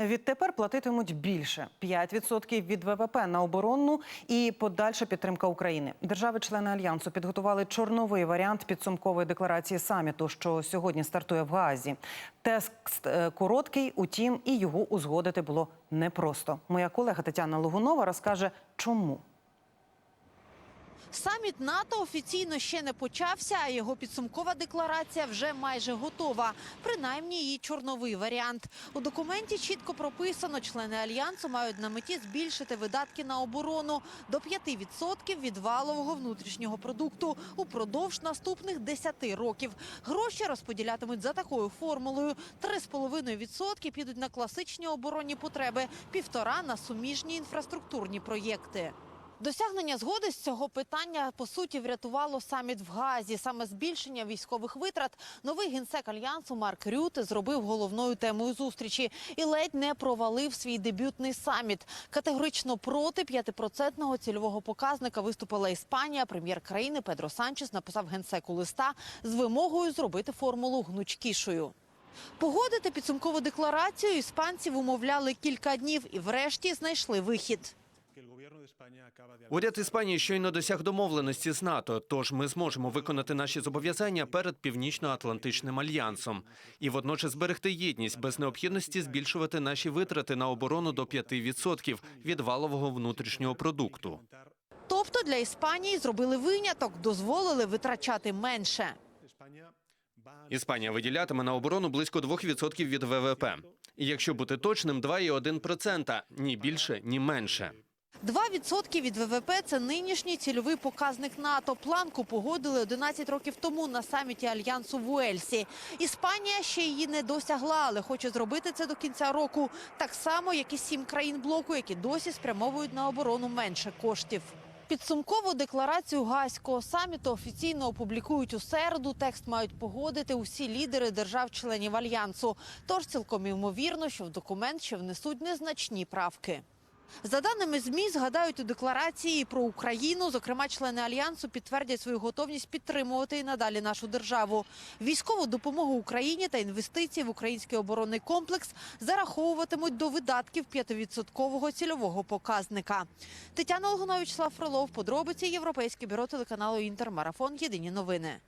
Відтепер платитимуть більше 5% від ВВП на оборонну і подальша підтримка України. Держави-члени альянсу підготували чорновий варіант підсумкової декларації саміту, що сьогодні стартує в Гаазі. Текст е, короткий, утім, і його узгодити було непросто. Моя колега Тетяна Логунова розкаже, чому. Саміт НАТО офіційно ще не почався, а його підсумкова декларація вже майже готова. Принаймні її чорновий варіант. У документі чітко прописано, члени альянсу мають на меті збільшити видатки на оборону до 5% від валового внутрішнього продукту упродовж наступних 10 років. Гроші розподілятимуть за такою формулою: 3,5% підуть на класичні оборонні потреби, півтора на суміжні інфраструктурні проєкти. Досягнення згоди з цього питання по суті врятувало саміт в Газі. Саме збільшення військових витрат новий генсек альянсу Марк Рюте зробив головною темою зустрічі і ледь не провалив свій дебютний саміт. Категорично проти 5% цільового показника виступила Іспанія. Прем'єр країни Педро Санчес написав генсеку листа з вимогою зробити формулу гнучкішою. Погодити підсумкову декларацію іспанців умовляли кілька днів і, врешті, знайшли вихід. Уряд Іспанії щойно досяг домовленості з НАТО, тож ми зможемо виконати наші зобов'язання перед Північно-Атлантичним альянсом і водночас зберегти єдність без необхідності збільшувати наші витрати на оборону до 5% від валового внутрішнього продукту. Тобто для Іспанії зробили виняток, дозволили витрачати менше. Іспанія виділятиме на оборону близько 2% від ВВП. І якщо бути точним, 2,1%. ні більше, ні менше. 2% від ВВП – це нинішній цільовий показник НАТО. Планку погодили 11 років тому на саміті Альянсу в Уельсі. Іспанія ще її не досягла, але хоче зробити це до кінця року. Так само, як і сім країн блоку, які досі спрямовують на оборону менше коштів. Підсумкову декларацію Гаазького саміту офіційно опублікують у середу. Текст мають погодити усі лідери держав-членів альянсу. Тож цілком ймовірно, що в документ ще внесуть незначні правки. За даними ЗМІ, згадають у декларації про Україну. Зокрема, члени альянсу підтвердять свою готовність підтримувати і надалі нашу державу. Військову допомогу Україні та інвестиції в український оборонний комплекс зараховуватимуть до видатків 5% цільового показника. Тетяна Логунович, Слав Фролов, подробиці Європейське бюро телеканалу Інтермарафон. Єдині новини.